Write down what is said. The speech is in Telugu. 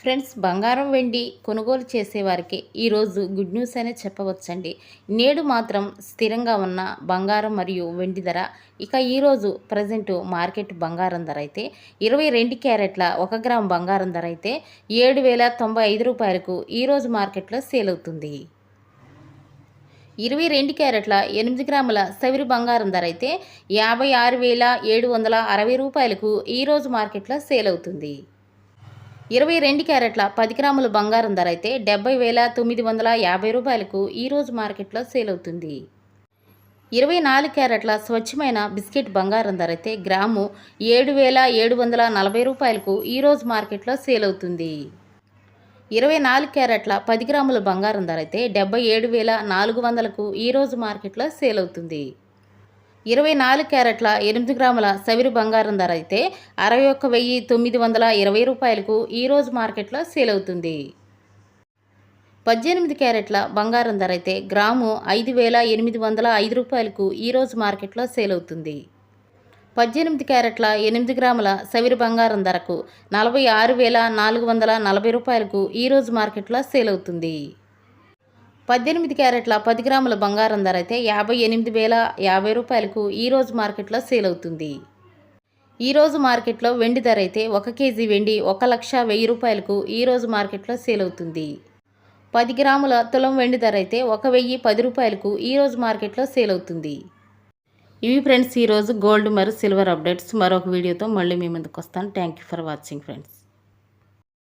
ఫ్రెండ్స్ బంగారం వెండి కొనుగోలు చేసేవారికి ఈరోజు గుడ్ న్యూస్ అనే చెప్పవచ్చండి. నేడు మాత్రం స్థిరంగా ఉన్న బంగారం మరియు వెండి ధర ఇక ఈరోజు ప్రజెంట్ మార్కెట్ బంగారం ధర అయితే ఇరవై రెండు క్యారెట్ల ఒక గ్రామ్ బంగారం ధర అయితే ఏడు వేల తొంభై ఐదు రూపాయలకు ఈరోజు మార్కెట్లో సేల్ అవుతుంది. ఇరవై రెండు క్యారెట్ల ఎనిమిది గ్రాముల సవిరి బంగారం ధర అయితే యాభై ఆరు వేల ఏడు వందల అరవై రూపాయలకు ఈరోజు మార్కెట్లో సేల్ అవుతుంది. ఇరవై రెండు క్యారెట్ల పది గ్రాముల బంగారం ధర అయితే డెబ్బై వేల తొమ్మిది వందల యాభై రూపాయలకు ఈరోజు మార్కెట్లో సేల్ అవుతుంది. ఇరవై నాలుగు క్యారెట్ల స్వచ్ఛమైన బిస్కెట్ బంగారం ధర అయితే గ్రాము ఏడు వేల ఏడు వందల నలభై రూపాయలకు ఈరోజు మార్కెట్లో సేల్ అవుతుంది. ఇరవై నాలుగు క్యారెట్ల పది గ్రాముల బంగారం ధర అయితే డెబ్బై ఏడు వేల నాలుగు వందలకు ఈరోజు మార్కెట్లో సేల్ అవుతుంది. ఇరవై నాలుగు క్యారెట్ల ఎనిమిది గ్రాముల సవిరి బంగారం ధర అయితే అరవై ఒక్క వెయ్యి తొమ్మిది వందల ఇరవై రూపాయలకు ఈరోజు మార్కెట్లో సేల్ అవుతుంది. పద్దెనిమిది క్యారెట్ల బంగారం ధర అయితే గ్రాము ఐదు వేల ఎనిమిది వందల ఐదు రూపాయలకు ఈరోజు మార్కెట్లో సేల్ అవుతుంది. పద్దెనిమిది క్యారెట్ల ఎనిమిది గ్రాముల సవిరి బంగారం ధరకు నలభై ఆరు వేల నాలుగు వందల నలభై రూపాయలకు ఈరోజు మార్కెట్లో సేల్ అవుతుంది. పద్దెనిమిది క్యారెట్ల పది గ్రాముల బంగారం ధర అయితే యాభై ఎనిమిది వేల యాభై రూపాయలకు ఈరోజు మార్కెట్లో సేల్ అవుతుంది. ఈరోజు మార్కెట్లో వెండి ధర అయితే ఒక కేజీ వెండి ఒక లక్ష వెయ్యి రూపాయలకు ఈరోజు మార్కెట్లో సేల్ అవుతుంది. పది గ్రాముల తులం వెండి ధర అయితే ఒక వెయ్యి పది రూపాయలకు ఈరోజు మార్కెట్లో సేల్ అవుతుంది. ఇవి ఫ్రెండ్స్ ఈరోజు గోల్డ్ మరియు సిల్వర్ అప్డేట్స్. మరొక వీడియోతో మళ్ళీ మీ ముందుకు వస్తాను. Thank you for watching friends